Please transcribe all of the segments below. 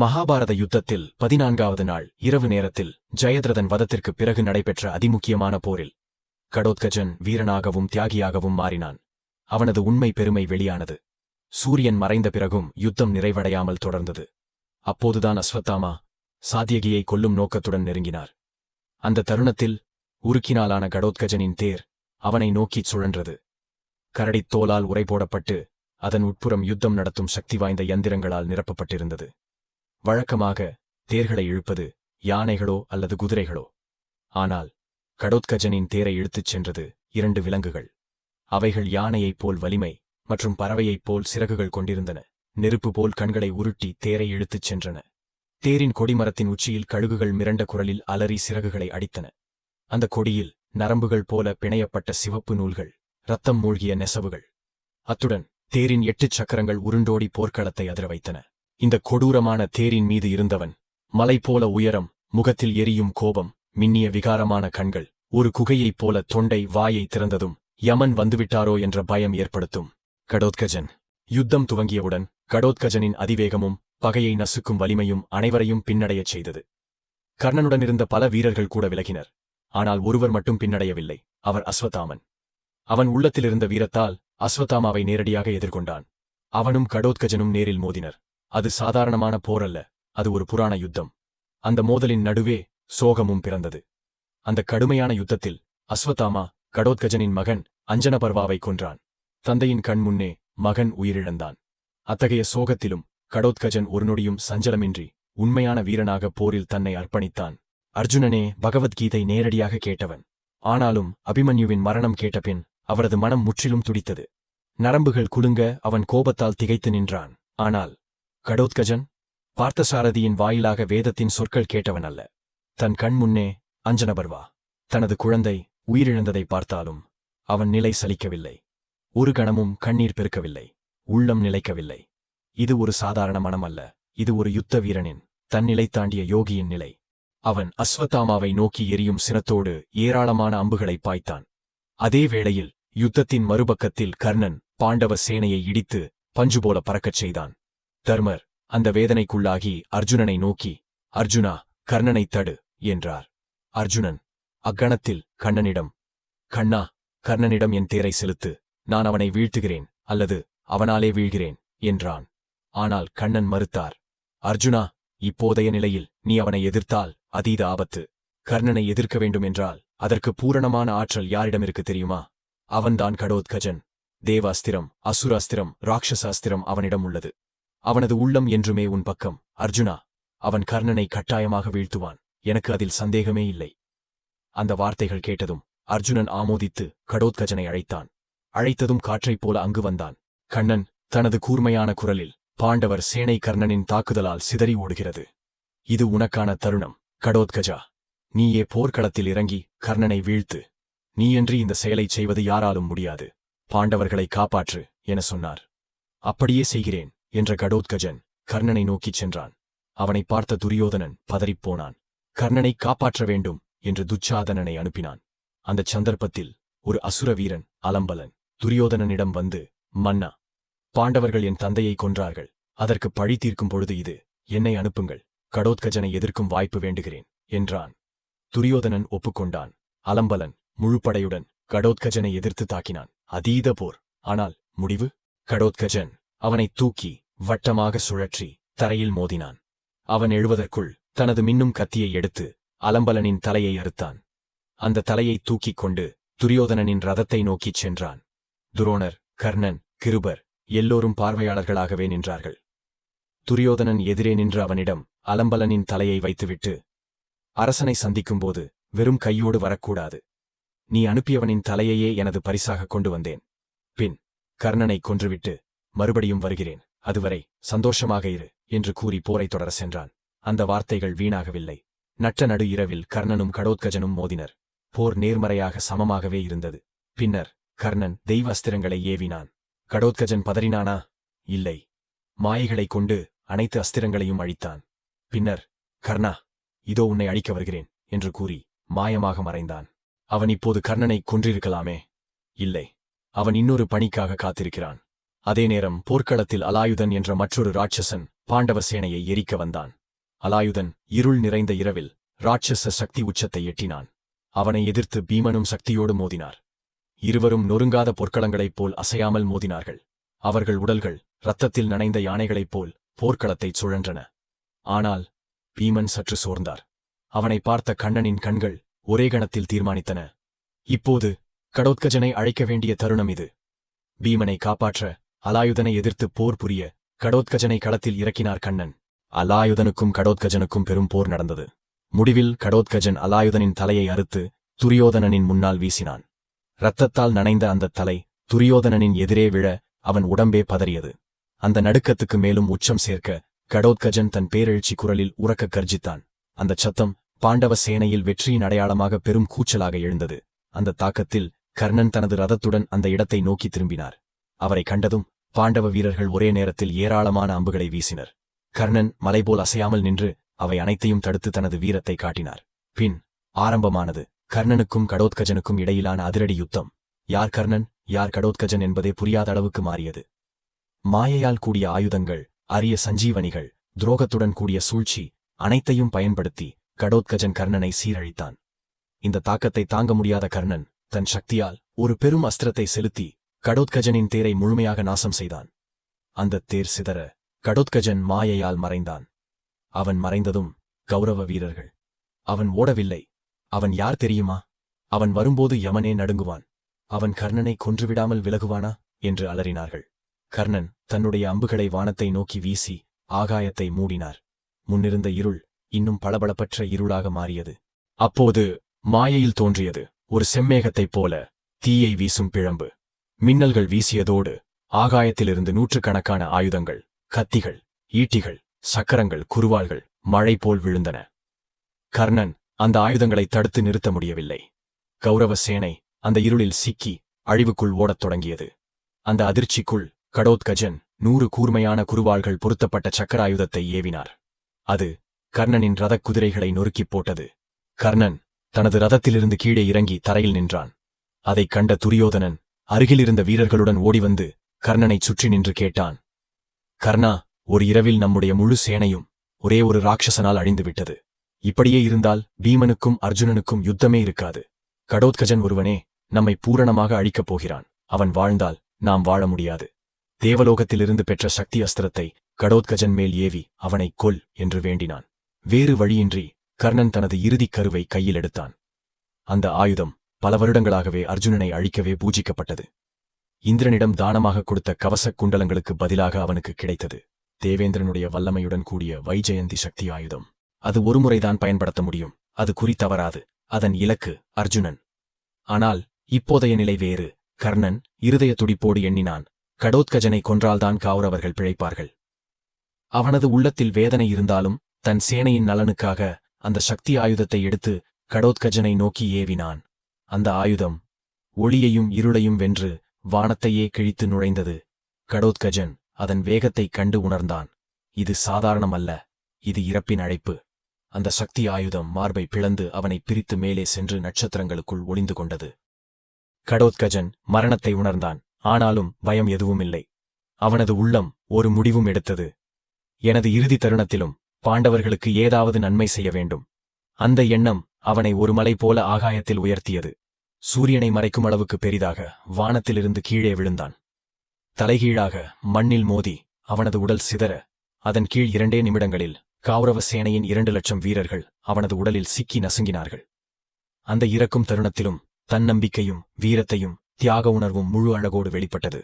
மகாபாரத யுத்தத்தில் பதினான்காவது நாள் இரவு நேரத்தில் ஜெயத்ரதன் வதத்திற்கு பிறகு நடைபெற்ற அதிமுக்கியமான போரில் கடோத்கஜன் வீரனாகவும் தியாகியாகவும் மாறினான். அவனது உண்மை பெருமை வெளியானது. சூரியன் மறைந்த பிறகும் யுத்தம் நிறைவடையாமல் தொடர்ந்தது. அப்போதுதான் அஸ்வத்தாமா சாத்தியகியை கொல்லும் நோக்கத்துடன் நெருங்கினார். அந்த தருணத்தில் உருக்கினாலான கடோத்கஜனின் தேர் அவனை நோக்கிச் சுழன்றது. கரடித் தோலால் உரை போடப்பட்டு அதன் உட்புறம் யுத்தம் நடத்தும் சக்தி வாய்ந்த யந்திரங்களால் நிரப்பப்பட்டிருந்தது. வழக்கமாக தேர்களை இழுப்பது யானைகளோ அல்லது குதிரைகளோ. ஆனால் கடோத்கஜனின் தேரை இழுத்துச் சென்றது இரண்டு விலங்குகள். அவைகள் யானையைப் போல் வலிமை மற்றும் பறவையைப் போல் சிறகுகள் கொண்டிருந்தன. நெருப்பு போல் கண்களை உருட்டி தேரை இழுத்துச் சென்றன. தேரின் கொடிமரத்தின் உச்சியில் கழுகுகள் மிரண்ட குரலில் அலறி சிறகுகளை அடித்தன. அந்த கொடியில் நரம்புகள் போல பிணையப்பட்ட சிவப்பு நூல்கள் ரத்தம் மூழ்கிய நெசவுகள். அத்துடன் தேரின் எட்டு சக்கரங்கள் உருண்டோடி போர்க்களத்தை அதிர வைத்தன. இந்த கொடூரமான தேரின் மீது இருந்தவன். மலை போல உயரம் முகத்தில் எரியும் கோபம் மின்னிய விகாரமான கண்கள் ஒரு குகையைப் போல தொண்டை வாயை திறந்ததும் யமன் வந்துவிட்டாரோ என்ற பயம் ஏற்படுத்தும். கடோத்கஜன். யுத்தம் துவங்கியவுடன் கடோத்கஜனின் அதிவேகமும் பகையை நசுக்கும் வலிமையும் அனைவரையும் பின்னடையச் செய்தது. கர்ணனுடன் இருந்த பல வீரர்கள் கூட விலகினர். ஆனால் ஒருவர் மட்டும் பின்னடையவில்லை அவர் அஸ்வத்தாமன். அவன் உள்ளத்திலிருந்த வீரத்தால் அஸ்வத்தாமாவை நேரடியாக எதிர்கொண்டான். அவனும் கடோத்கஜனும் நேரில் மோதினர். அது சாதாரணமான போரல்ல அது ஒரு புராண யுத்தம். அந்த மோதலின் நடுவே சோகமும் பிறந்தது. அந்த கடுமையான யுத்தத்தில் அஸ்வத்தாமா கடோத்கஜனின் மகன் அஞ்சனபர்வாவை கொன்றான். தந்தையின் கண் முன்னே மகன் உயிரிழந்தான். அத்தகைய சோகத்திலும் கடோத்கஜன் ஒரு நொடியும் சஞ்சலமின்றி உண்மையான வீரனாக போரில் தன்னை அர்ப்பணித்தான். அர்ஜுனனே பகவத்கீதை நேரடியாக கேட்டவன். ஆனாலும் அபிமன்யுவின் மரணம் கேட்டபின் அவரது மனம் முற்றிலும் துடித்தது. நரம்புகள் குலுங்க அவன் கோபத்தால் திகைத்து நின்றான். ஆனால் கடோத்கஜன் பார்த்தசாரதியின் வாயிலாக வேதத்தின் சொற்கள் கேட்டவன் அல்ல. தன் கண் முன்னே அஞ்சனபர்வா தனது குழந்தை உயிரிழந்ததை பார்த்தாலும் அவன் நிலை சலிக்கவில்லை. ஒரு கணமும் கண்ணீர் பெருக்கவில்லை. உள்ளம் நிலைக்கவில்லை. இது ஒரு சாதாரண மனம் அல்ல. இது ஒரு யுத்த வீரனின் தன்னிலை தாண்டிய யோகியின் நிலை. அவன் அஸ்வத்தாமாவை நோக்கி எரியும் சினத்தோடு ஏராளமான அம்புகளை பாய்த்தான். அதே வேளையில் யுத்தத்தின் மறுபக்கத்தில் கர்ணன் பாண்டவ சேனையை இடித்து பஞ்சு போல பறக்கச் செய்தான். தர்மர் அந்த வேதனைக்குள்ளாகி அர்ஜுனனை நோக்கி அர்ஜுனா கர்ணனை தடு என்றார். அர்ஜுனன் அக்கணத்தில் கண்ணனிடம் கண்ணா கர்ணனிடம் என் தேரை செலுத்து நான் அவனை வீழ்த்துகிறேன் அல்லது அவனாலே வீழ்கிறேன் என்றான். ஆனால் கண்ணன் மறுத்தார் அர்ஜுனா இப்போதைய நிலையில் நீ அவனை எதிர்த்தால் அதீத ஆபத்து. கர்ணனை எதிர்க்க வேண்டும் என்றால் அதற்கு பூரணமான ஆற்றல் யாரிடம் இருக்கு தெரியுமா? அவன்தான் கடோத்கஜன் தேவாஸ்திரம் அசுராஸ்திரம் ராட்சசாஸ்திரம் அவனிடம் உள்ளது. அவனது உள்ளம் என்றுமே உன் பக்கம். அர்ஜுனா அவன் கர்ணனை கட்டாயமாக வீழ்த்துவான். எனக்கு அதில் சந்தேகமே இல்லை. அந்த வார்த்தைகள் கேட்டதும் அர்ஜுனன் ஆமோதித்து கடோத்கஜனை அழைத்தான். அழைத்ததும் காற்றைப் போல அங்கு வந்தான். கண்ணன் தனது கூர்மையான குரலில் பாண்டவர் சேனை கர்ணனின் தாக்குதலால் சிதறி ஓடுகிறது. இது உனக்கான தருணம். கடோத்கஜா நீயே போர்க்களத்தில் இறங்கி கர்ணனை வீழ்த்து. நீயன்றி இந்த செயலைச் செய்வது யாராலும் முடியாது. பாண்டவர்களை காப்பாற்று என சொன்னார். அப்படியே செய்கிறேன். என்ற கடோத்கஜன் கர்ணனை நோக்கிச் சென்றான். அவனை பார்த்த துரியோதனன் பதறிப்போனான் கர்ணனை காப்பாற்ற வேண்டும் என்று துச்சாதனனை அனுப்பினான். அந்தச் சந்தர்ப்பத்தில் ஒரு அசுர வீரன் அலம்பலன் துரியோதனனிடம் வந்து மன்னா பாண்டவர்கள் என் தந்தையை கொன்றார்கள். அதற்கு பழி தீர்க்கும் பொழுது இது என்னை அனுப்புங்கள். கடோத்கஜனை எதிர்க்கும் வாய்ப்பு வேண்டுகிறேன் என்றான். துரியோதனன் ஒப்புக்கொண்டான். அலம்பலன் முழுப்படையுடன் கடோத்கஜனை எதிர்த்து தாக்கினான். அதீத போர். ஆனால் முடிவு? கடோத்கஜன் அவனைத் தூக்கி வட்டமாக சுழற்றி தரையில் மோதினான். அவன் எழுவதற்குள் தனது மின்னும் கத்தியை எடுத்து அலம்பலனின் தலையை அறுத்தான். அந்த தலையை தூக்கிக் கொண்டு துரியோதனனின் ரதத்தை நோக்கிச் சென்றான். துரோணர் கர்ணன் கிருபர் எல்லோரும் பார்வையாளர்களாகவே நின்றார்கள். துரியோதனன் எதிரே நின்று அவனிடம் அலம்பலனின் தலையை வைத்துவிட்டு அரசனை சந்திக்கும்போது வெறும் கையோடு வரக்கூடாது. நீ அனுப்பியவனின் தலையையே எனது பரிசாக கொண்டு வந்தேன். பின் கர்ணனை கொன்றுவிட்டு மறுபடியும் வருகிறேன். அதுவரை சந்தோஷமாக இரு என்று கூறி போரைத் தொடர சென்றான். அந்த வார்த்தைகள் வீணாகவில்லை. நட்ட நடு இரவில் கர்ணனும் கடோத்கஜனும் மோதினர். போர் நேர்மறையாக சமமாகவே இருந்தது. பின்னர் கர்ணன் தெய்வ அஸ்திரங்களை ஏவினான். கடோத்கஜன் பதறினானா? இல்லை. மாயைகளைக் கொண்டு அனைத்து அஸ்திரங்களையும் அழித்தான். பின்னர் கர்ணா இதோ உன்னை அழிக்க வருகிறேன் என்று கூறி மாயமாக மறைந்தான். அவன் இப்போது கர்ணனை கொன்றிருக்கலாமே? இல்லை. அவன் இன்னொரு பணிக்காக காத்திருக்கிறான். அதே நேரம் போர்க்களத்தில் அலாயுதன் என்ற மற்றொரு ராட்சசன் பாண்டவ சேனையை எரிக்க வந்தான். அலாயுதன் இருள் நிறைந்த இரவில் ராட்சச சக்தி உச்சத்தை எட்டினான். அவனை எதிர்த்து பீமனும் சக்தியோடு மோதினார். இருவரும் நொறுங்காத பொற்களங்களைப் போல் அசையாமல் மோதினார்கள். அவர்கள் உடல்கள் இரத்தத்தில் நனைந்த யானைகளைப் போல் போர்க்களத்தைச் சுழன்றன. ஆனால் பீமன் சற்று சோர்ந்தார். அவனை பார்த்த கண்ணனின் கண்கள் ஒரே கணத்தில் தீர்மானித்தன. இப்போது கடோத்கஜனை அழைக்க வேண்டிய தருணம் இது. பீமனை காப்பாற்ற அலாயுதனை எதிர்த்து போர் புரிய கடோத்கஜனை களத்தில் இறக்கினார் கண்ணன். அலாயுதனுக்கும் கடோத்கஜனுக்கும் பெரும் போர் நடந்தது. முடிவில் கடோத்கஜன் அலாயுதனின் தலையை அறுத்து துரியோதனனின் முன்னால் வீசினான். இரத்தத்தால் நனைந்த அந்த தலை துரியோதனனின் எதிரே விழ அவன் உடம்பே பதறியது. அந்த நடுக்கத்துக்கு மேலும் உச்சம் சேர்க்க கடோத்கஜன் தன் பேரெழுச்சி குரலில் உறக்க கர்ஜித்தான். அந்தச் சத்தம் பாண்டவ சேனையில் வெற்றியின் அடையாளமாக பெரும் கூச்சலாக எழுந்தது. அந்த தாக்கத்தில் கர்ணன் தனது ரதத்துடன் அந்த இடத்தை நோக்கி திரும்பினார். அவரை கண்டதும் பாண்டவ வீரர்கள் ஒரே நேரத்தில் ஏராளமான அம்புகளை வீசினர். கர்ணன் மலைபோல் அசையாமல் நின்று அவை அனைத்தையும் தடுத்து தனது வீரத்தை காட்டினார். பின் ஆரம்பமானது. கர்ணனுக்கும் கடோத்கஜனுக்கும் இடையிலான அதிரடி யுத்தம். யார் கர்ணன் யார் கடோத்கஜன் என்பதே புரியாத அளவுக்கு மாறியது. மாயையால் கூடிய ஆயுதங்கள் அரிய சஞ்சீவனிகள் துரோகத்துடன் கூடிய சூழ்ச்சி அனைத்தையும் பயன்படுத்தி கடோத்கஜன் கர்ணனை சீரழித்தான். இந்த தாக்கத்தை தாங்க முடியாத கர்ணன் தன் சக்தியால் ஒரு பெரும் அஸ்திரத்தை செலுத்தி கடோத்கஜனின் தேரை முழுமையாக நாசம் செய்தான். அந்தத் தேர் சிதற கடோத்கஜன் மாயையால் மறைந்தான். அவன் மறைந்ததும் கௌரவ வீரர்கள். அவன் ஓடவில்லை. அவன் யார் தெரியுமா? அவன் வரும்போது யமனே நடுங்குவான். அவன் கர்ணனை கொன்றுவிடாமல் விலகுவானா? என்று அலறினார்கள். கர்ணன் தன்னுடைய அம்புகளை வானத்தை நோக்கி வீசி ஆகாயத்தை மூடினார். முன்னிருந்த இருள் இன்னும் பளபளப்பற்ற இருளாக மாறியது. அப்போது மாயையில் தோன்றியது ஒரு செம்மேகத்தைப் போல தீயை வீசும் பிழம்பு. மின்னல்கள் வீசியதோடு ஆகாயத்திலிருந்து நூற்றுக்கணக்கான ஆயுதங்கள் கத்திகள் ஈட்டிகள் சக்கரங்கள் குருவாள்கள் மழை போல் விழுந்தன. கர்ணன் அந்த ஆயுதங்களை தடுத்து நிறுத்த முடியவில்லை. கௌரவ சேனை அந்த இருளில் சிக்கி அழிவுக்குள் ஓடத் தொடங்கியது. அந்த அதிர்ச்சிக்குள் கடோத்கஜன் நூறு கூர்மையான குருவாள்கள் பொருத்தப்பட்ட சக்கராயுதத்தை ஏவினார். அது கர்ணனின் ரதக் குதிரைகளை நொறுக்கிப் போட்டது. கர்ணன் தனது ரதத்திலிருந்து கீழே இறங்கி தரையில் நின்றான். அதைக் கண்ட துரியோதனன் அருகிலிருந்த வீரர்களுடன் ஓடிவந்து கர்ணனைச் சுற்றி நின்று கேட்டான். கர்ணா ஒரு இரவில் நம்முடைய முழு சேனையும் ஒரே ஒரு ராட்சசனால் அழிந்துவிட்டது. இப்படியே இருந்தால் பீமனுக்கும் அர்ஜுனனுக்கும் யுத்தமே இருக்காது. கடோத்கஜன் ஒருவனே நம்மை பூரணமாக அழிக்கப் போகிறான். அவன் வாழ்ந்தால் நாம் வாழ முடியாது. தேவலோகத்திலிருந்து பெற்ற சக்தி அஸ்திரத்தை கடோத்கஜன் மேல் ஏவி அவனை கொல் என்று வேண்டினான். வேறு வழியின்றி கர்ணன் தனது இறுதிக் கருவை கையில் எடுத்தான். அந்த ஆயுதம் பல வருடங்களாகவே அர்ஜுனனை அழிக்கவே பூஜிக்கப்பட்டது. இந்திரனிடம் தானமாக கொடுத்த கவசக் குண்டலங்களுக்கு பதிலாக அவனுக்கு கிடைத்தது. தேவேந்திரனுடைய வல்லமையுடன் கூடிய வைஜெயந்தி சக்தி ஆயுதம். அது ஒருமுறைதான் பயன்படுத்த முடியும். அது குறித்தவராது அதன் இலக்கு அர்ஜுனன். ஆனால் இப்போதைய நிலை வேறு. கர்ணன் இருதய துடிப்போடு எண்ணினான். கடோத்கஜனை கொன்றால்தான் கௌரவர்கள் பிழைப்பார்கள். அவனது உள்ளத்தில் வேதனை இருந்தாலும் தன் சேனையின் நலனுக்காக அந்த சக்தி ஆயுதத்தை எடுத்து கடோத்கஜனை நோக்கி ஏவினான். அந்த ஆயுதம் ஒளியையும் இருளையும் வென்று வானத்தையே கிழித்து நுழைந்தது. கடோத்கஜன் அதன் வேகத்தைக் கண்டு உணர்ந்தான். இது சாதாரணமல்ல இது இறப்பின் அழைப்பு. அந்த சக்தி ஆயுதம் மார்பை பிளந்து அவனை பிரித்து மேலே சென்று நட்சத்திரங்களுக்குள் ஒளிந்து கொண்டது. கடோத்கஜன் மரணத்தை உணர்ந்தான். ஆனாலும் பயம் எதுவுமில்லை. அவனது உள்ளம் ஒரு முடிவும் எடுத்தது. எனது இறுதி தருணத்திலும் பாண்டவர்களுக்கு ஏதாவது நன்மை செய்ய வேண்டும். அந்த எண்ணம் அவனை ஒரு மலை போல ஆகாயத்தில் உயர்த்தியது. சூரியனை மறைக்கும் அளவுக்கு பெரிதாக வானத்திலிருந்து கீழே விழுந்தான். தலைகீழாக மண்ணில் மோதி அவனது உடல் சிதற அதன் கீழ் இரண்டே நிமிடங்களில் கௌரவ சேனையின் இரண்டு லட்சம் வீரர்கள் அவனது உடலில் சிக்கி நசுங்கினார்கள். அந்த இறக்கும் தருணத்திலும் தன்னம்பிக்கையும் வீரத்தையும் தியாக உணர்வும் முழு அழகோடு வெளிப்பட்டது.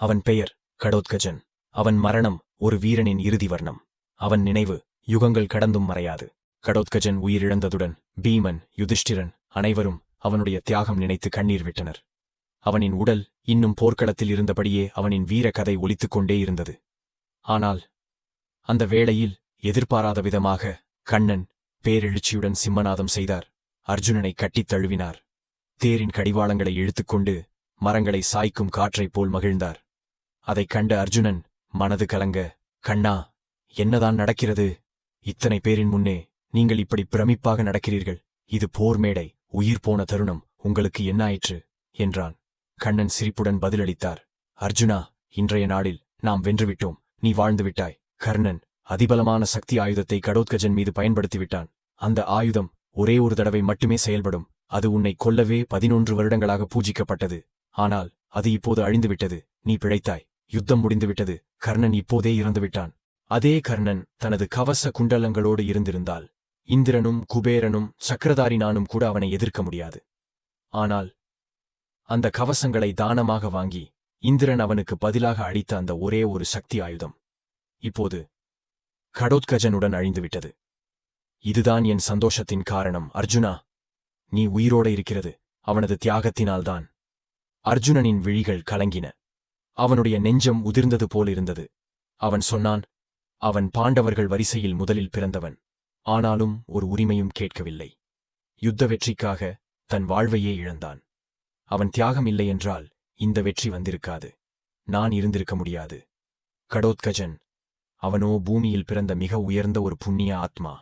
அவன் பெயர் கடோத்கஜன். அவன் மரணம் ஒரு வீரனின் இறுதி வர்ணம். அவன் நினைவு யுகங்கள் கடந்தும் மறையாது. கடோத்கஜன் உயிரிழந்ததுடன் பீமன் யுதிஷ்டிரன் அனைவரும் அவனுடைய தியாகம் நினைத்து கண்ணீர் விட்டனர். அவனின் உடல் இன்னும் போர்க்களத்தில் இருந்தபடியே அவனின் வீர கதை ஒலித்துக் கொண்டே இருந்தது. ஆனால் அந்த வேளையில் எதிர்பாராத விதமாக கண்ணன் பேரெழுச்சியுடன் சிம்மநாதம் செய்தார். அர்ஜுனனை கட்டித் தழுவினார். தேரின் கடிவாளங்களை இழுத்துக்கொண்டு மரங்களை சாய்க்கும் காற்றைப் போல் மகிழ்ந்தார். அதைக் கண்ட அர்ஜுனன் மனது கலங்க கண்ணா என்னதான் நடக்கிறது? இத்தனை பேரின் முன்னே நீங்கள் இப்படி பிரமிப்பாக நடக்கிறீர்கள். இது போர் மேடை உயிர் போன தருணம் உங்களுக்கு என்ன ஆயிற்று? என்றான். கண்ணன் சிரிப்புடன் பதிலளித்தார். அர்ஜுனா இன்றைய நாளில் நாம் வென்றுவிட்டோம். நீ வாழ்ந்துவிட்டாய் கர்ணன் அதிபலமான சக்தி ஆயுதத்தை கடோத்கஜன் மீது பயன்படுத்திவிட்டான். அந்த ஆயுதம் ஒரே ஒரு தடவை மட்டுமே செயல்படும். அது உன்னை கொல்லவே பதினொன்று வருடங்களாக பூஜிக்கப்பட்டது. ஆனால் அது இப்போது அழிந்துவிட்டது. நீ பிழைத்தாய். யுத்தம் முடிந்துவிட்டது. கர்ணன் இப்போதே இறந்துவிட்டான். அதே கர்ணன் தனது கவச குண்டலங்களோடு இருந்திருந்தால் இந்திரனும் குபேரனும் சக்கரதாரி நானும் கூட அவனை எதிர்க்க முடியாது. ஆனால் அந்த கவசங்களை தானமாக வாங்கி இந்திரன் அவனுக்கு பதிலாக அளித்த அந்த ஒரே ஒரு சக்தி ஆயுதம் இப்போது கடோத்கஜனுடன் அழிந்துவிட்டது. இதுதான் என் சந்தோஷத்தின் காரணம் அர்ஜுனா. நீ உயிரோட இருக்கிறது அவனது தியாகத்தினால்தான். அர்ஜுனனின் விழிகள் கலங்கின. அவனுடைய நெஞ்சம் உதிர்ந்தது போலிருந்தது அவன் சொன்னான் அவன் பாண்டவர்கள் வரிசையில் முதலில் பிறந்தவன். ஆனாலும் ஒரு உரிமையும் கேட்கவில்லை. யுத்த வெற்றிக்காக தன் வாழ்வையே இழந்தான். அவன் தியாகம் இல்லை என்றால் இந்த வெற்றி வந்திருக்காது. நான் இருந்திருக்க முடியாது. கடோத்கஜன் அவனோ பூமியில் பிறந்த மிக உயர்ந்த ஒரு புண்ணிய ஆத்மா.